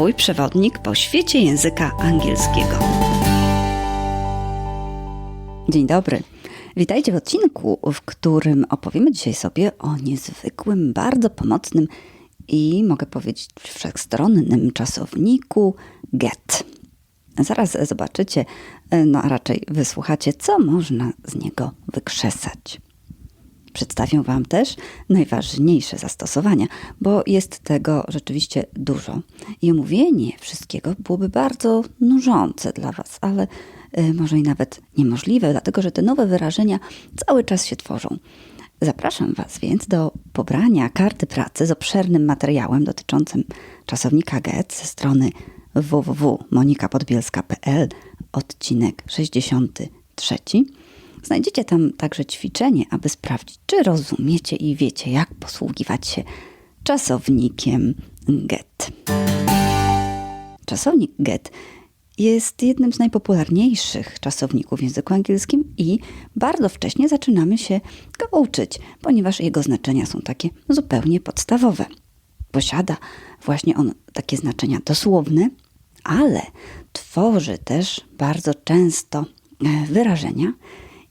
Twój przewodnik po świecie języka angielskiego. Dzień dobry. Witajcie w odcinku, w którym opowiemy dzisiaj sobie o niezwykłym, bardzo pomocnym i mogę powiedzieć wszechstronnym czasowniku get. Zaraz zobaczycie, no a raczej wysłuchacie, co można z niego wykrzesać. Przedstawię Wam też najważniejsze zastosowania, bo jest tego rzeczywiście dużo. I omówienie wszystkiego byłoby bardzo nużące dla Was, ale y, może i nawet niemożliwe, dlatego że te nowe wyrażenia cały czas się tworzą. Zapraszam Was więc do pobrania karty pracy z obszernym materiałem dotyczącym czasownika GET ze strony www.monikapodbielska.pl, odcinek 63 Znajdziecie tam także ćwiczenie, aby sprawdzić, czy rozumiecie i wiecie, jak posługiwać się czasownikiem get. Czasownik get jest jednym z najpopularniejszych czasowników w języku angielskim i bardzo wcześnie zaczynamy się go uczyć, ponieważ jego znaczenia są takie zupełnie podstawowe. Posiada właśnie on takie znaczenia dosłowne, ale tworzy też bardzo często e, wyrażenia,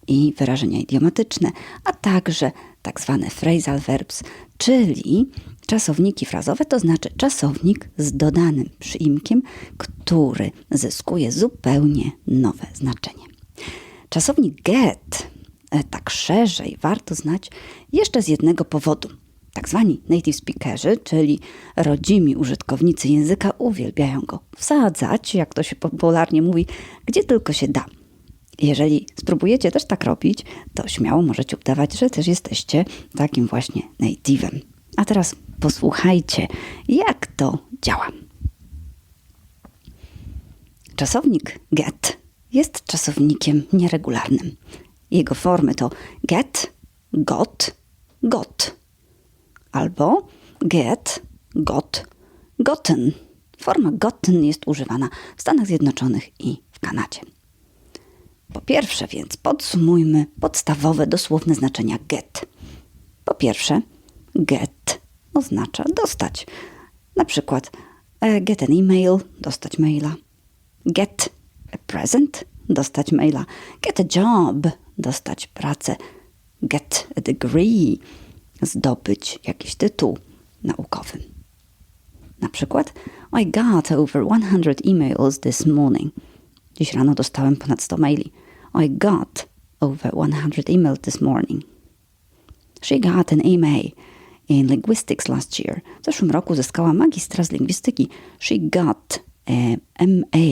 i wyrażenia idiomatyczne, a także tak zwane phrasal verbs, czyli czasowniki frazowe, to znaczy czasownik z dodanym przyimkiem, który zyskuje zupełnie nowe znaczenie. Czasownik get, e, tak szerzej, warto znać jeszcze z jednego powodu. Tak zwani native speakerzy, czyli rodzimi użytkownicy języka, uwielbiają go wsadzać, jak to się popularnie mówi, gdzie tylko się da. Jeżeli spróbujecie też tak robić, to śmiało możecie udawać, że też jesteście takim właśnie native'em. A teraz posłuchajcie, jak to działa. Czasownik get jest czasownikiem nieregularnym. Jego formy to get, got, got albo get, got, gotten. Forma gotten jest używana w Stanach Zjednoczonych i w Kanadzie. Po pierwsze więc podsumujmy podstawowe dosłowne znaczenia get. Po pierwsze, get oznacza dostać. Na przykład e, get an email, dostać maila. Get a present, dostać maila. Get a job, dostać pracę. Get a degree, zdobyć jakiś tytuł naukowy. Na przykład I got over 100 emails this morning. Dziś rano dostałem ponad 100 maili. I got over 100 emails this morning. She got an MA in linguistics last year. W zeszłym roku zyskała magistra z lingwistyki. She got a MA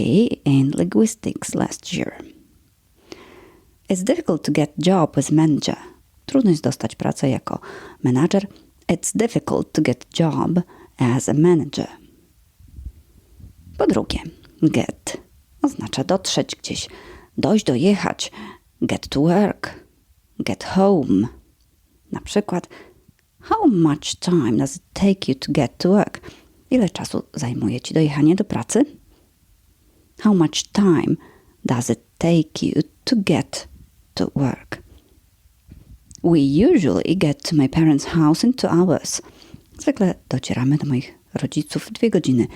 in linguistics last year. It's difficult to get job as manager. Trudno jest dostać pracę jako menadżer. It's difficult to get job as a manager. Po drugie, get oznacza dotrzeć gdzieś, dojść, dojechać, get to work, get home. Na przykład, how much time does it take you to get to work? Ile czasu zajmuje ci dojechanie do pracy? How much time does it take you to get to work? We usually get to my parents' house in two hours. Zwykle docieramy do moich rodziców w dwie godziny.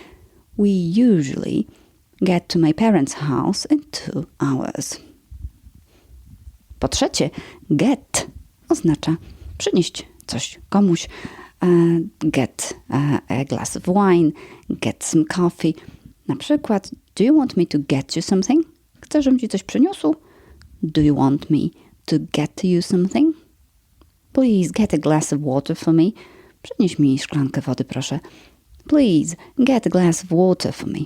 We usually get to my parents' house in two hours. Po trzecie, get oznacza przynieść coś komuś. Uh, get uh, a glass of wine, get some coffee. Na przykład, do you want me to get you something? Chcesz, żebym ci coś przyniósł? Do you want me to get you something? Please get a glass of water for me. Przynieś mi szklankę wody, proszę. Please get a glass of water for me.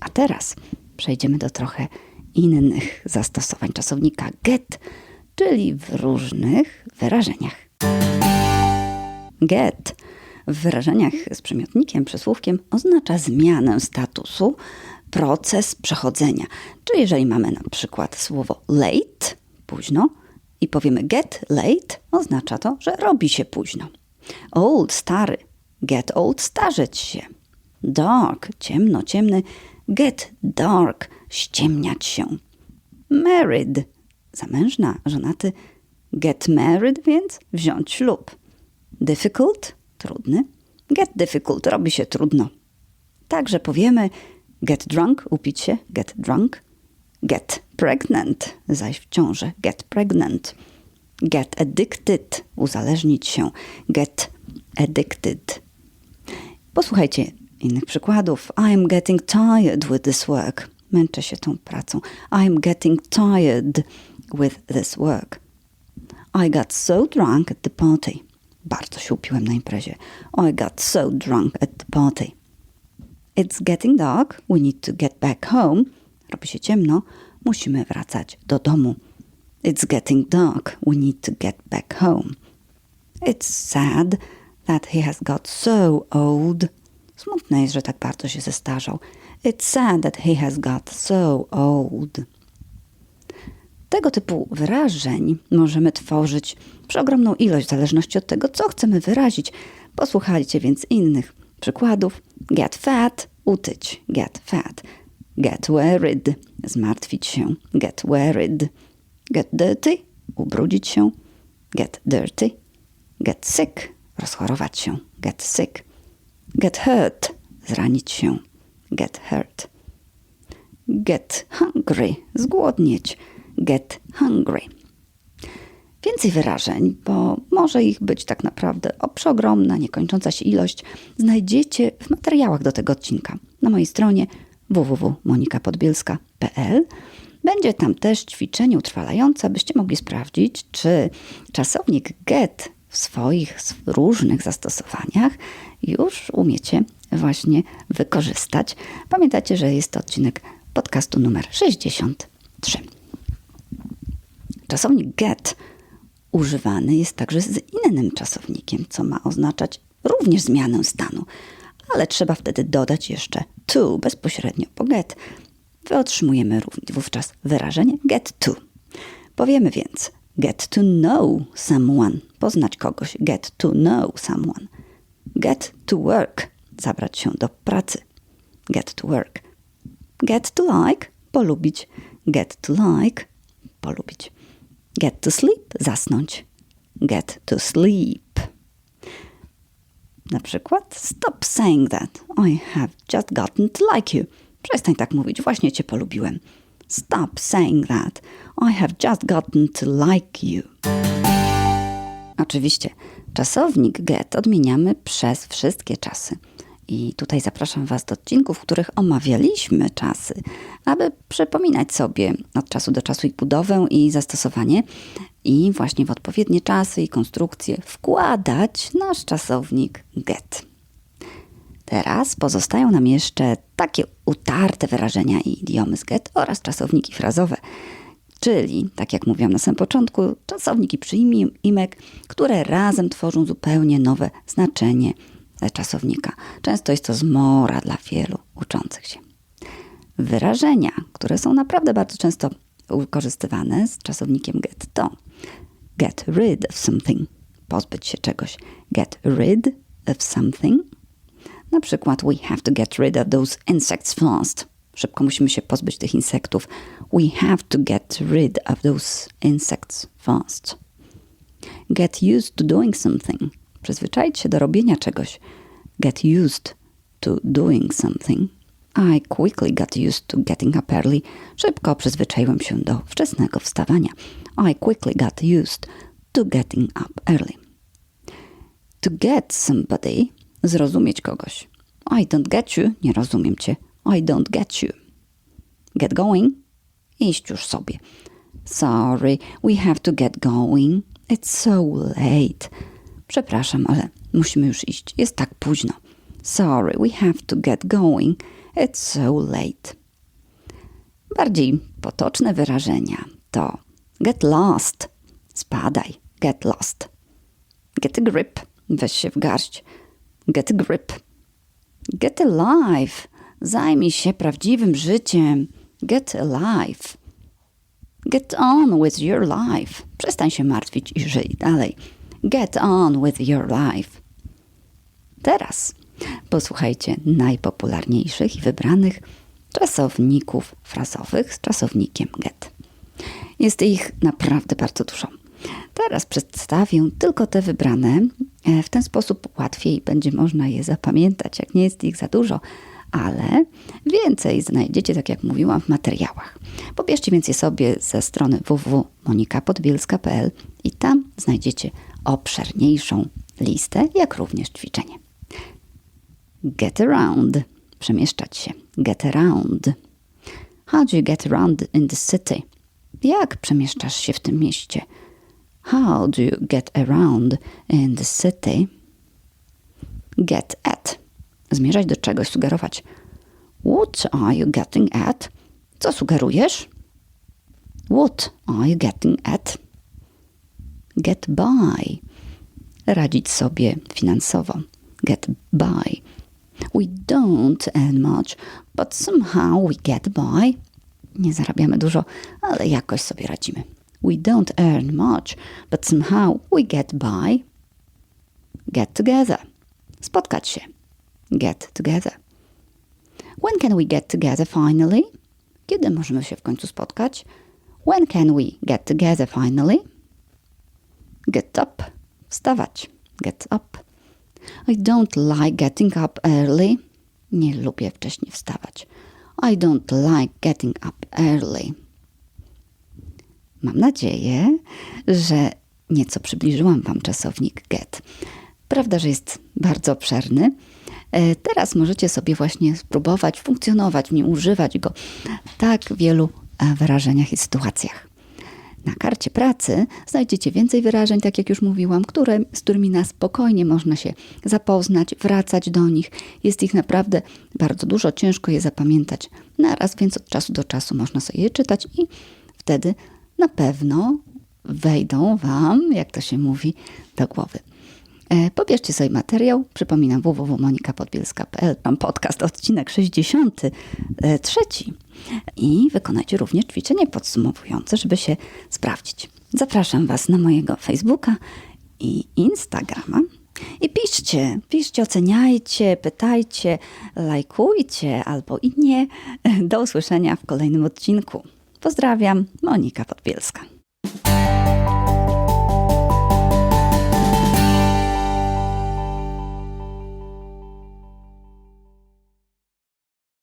A teraz przejdziemy do trochę innych zastosowań czasownika get, czyli w różnych wyrażeniach. Get w wyrażeniach z przymiotnikiem, przysłówkiem oznacza zmianę statusu, proces przechodzenia. Czyli jeżeli mamy na przykład słowo late, późno, i powiemy get late, oznacza to, że robi się późno. Old, stary, get old, starzeć się. Dark, ciemno, ciemny, Get dark, ściemniać się. Married, zamężna, żonaty. Get married, więc wziąć ślub. Difficult, trudny. Get difficult, robi się trudno. Także powiemy get drunk, upić się, get drunk. Get pregnant, zaś w ciąży, get pregnant. Get addicted, uzależnić się, get addicted. Posłuchajcie innych przykładów. I'm getting tired with this work. Męczę się tą pracą. I'm getting tired with this work. I got so drunk at the party. Bardzo się upiłem na imprezie. I got so drunk at the party. It's getting dark. We need to get back home. Robi się ciemno. Musimy wracać do domu. It's getting dark. We need to get back home. It's sad that he has got so old. Smutne jest, że tak bardzo się zestarzał. It's sad that he has got so old. Tego typu wyrażeń możemy tworzyć przeogromną ilość w zależności od tego, co chcemy wyrazić. Posłuchajcie więc innych przykładów. Get fat, utyć. Get fat. Get worried, zmartwić się. Get worried. Get dirty, ubrudzić się. Get dirty. Get sick, rozchorować się. Get sick. Get hurt, zranić się. Get hurt. Get hungry, zgłodnieć. Get hungry. Więcej wyrażeń, bo może ich być tak naprawdę o przeogromna, niekończąca się ilość, znajdziecie w materiałach do tego odcinka na mojej stronie www.monikapodbielska.pl. Będzie tam też ćwiczenie utrwalające, byście mogli sprawdzić, czy czasownik get w swoich różnych zastosowaniach już umiecie właśnie wykorzystać. Pamiętacie, że jest to odcinek podcastu numer 63. Czasownik get używany jest także z innym czasownikiem, co ma oznaczać również zmianę stanu, ale trzeba wtedy dodać jeszcze to bezpośrednio po get. Wy otrzymujemy wówczas wyrażenie get to. Powiemy więc get to know someone, poznać kogoś, get to know someone. Get to work, zabrać się do pracy. Get to work. Get to like, polubić. Get to like, polubić. Get to sleep, zasnąć. Get to sleep. Na przykład, stop saying that. I have just gotten to like you. Przestań tak mówić, właśnie cię polubiłem. Stop saying that. I have just gotten to like you. Oczywiście, czasownik get odmieniamy przez wszystkie czasy. I tutaj zapraszam Was do odcinków, w których omawialiśmy czasy, aby przypominać sobie od czasu do czasu ich budowę i zastosowanie i właśnie w odpowiednie czasy i konstrukcje wkładać nasz czasownik get. Teraz pozostają nam jeszcze takie utarte wyrażenia i idiomy z get oraz czasowniki frazowe, czyli, tak jak mówiłam na samym początku, czasowniki przyimek, które razem tworzą zupełnie nowe znaczenie czasownika. Często jest to zmora dla wielu uczących się. Wyrażenia, które są naprawdę bardzo często wykorzystywane z czasownikiem get to get rid of something, pozbyć się czegoś. Get rid of something. Na przykład we have to get rid of those insects fast. Szybko musimy się pozbyć tych insektów. We have to get rid of those insects fast. Get used to doing something Przyzwyczaić się do robienia czegoś. Get used to doing something. I quickly got used to getting up early. Szybko przyzwyczaiłem się do wczesnego wstawania. I quickly got used to getting up early. To get somebody, zrozumieć kogoś. I don't get you, nie rozumiem cię. I don't get you. Get going, iść już sobie. Sorry, we have to get going. It's so late. Przepraszam, ale musimy już iść. Jest tak późno. Sorry, we have to get going. It's so late. Bardziej potoczne wyrażenia to get lost, spadaj, get lost. Get a grip, weź się w garść. Get a grip. Get alive, zajmij się prawdziwym życiem. Get alive. Get on with your life. Przestań się martwić i żyj dalej. Get on with your life. Teraz posłuchajcie najpopularniejszych i wybranych czasowników frazowych z czasownikiem get. Jest ich naprawdę bardzo dużo. Teraz przedstawię tylko te wybrane. E, w ten sposób łatwiej będzie można je zapamiętać, jak nie jest ich za dużo, ale więcej znajdziecie, tak jak mówiłam, w materiałach. Pobierzcie więc je sobie ze strony www.monikapodbielska.pl i tam znajdziecie obszerniejszą listę, jak również ćwiczenie. Get around. Przemieszczać się. Get around. How do you get around in the city? Jak przemieszczasz się w tym mieście? How do you get around in the city? Get at. Zmierzać do czegoś, sugerować. What are you getting at? Co sugerujesz? What are you getting at? Get by. Radzić sobie finansowo. Get by. We don't earn much, but somehow we get by. Nie zarabiamy dużo, ale jakoś sobie radzimy. We don't earn much, but somehow we get by. Get together. Spotkać się. Get together. When can we get together finally? Kiedy możemy się w końcu spotkać? When can we get together finally? Get up. Wstawać. Get up. I don't like getting up early. Nie lubię wcześniej wstawać. I don't like getting up early. Mam nadzieję, że nieco przybliżyłam Wam czasownik get. Prawda, że jest bardzo obszerny. E, Teraz możecie sobie właśnie spróbować funkcjonować w nim, używać go w tak wielu e, wyrażeniach i sytuacjach. Na karcie pracy znajdziecie więcej wyrażeń, tak jak już mówiłam, które, z którymi na spokojnie można się zapoznać, wracać do nich. Jest ich naprawdę bardzo dużo, ciężko je zapamiętać naraz, więc od czasu do czasu można sobie je czytać i wtedy na pewno wejdą Wam, jak to się mówi, do głowy. E, Pobierzcie sobie materiał. Przypominam www.monikapodbielska.pl. Mam podcast, odcinek 63. I wykonajcie również ćwiczenie podsumowujące, żeby się sprawdzić. Zapraszam Was na mojego Facebooka i Instagrama. I piszcie, piszcie, oceniajcie, pytajcie, lajkujcie albo i nie. Do usłyszenia w kolejnym odcinku. Pozdrawiam, Monika Podbielska.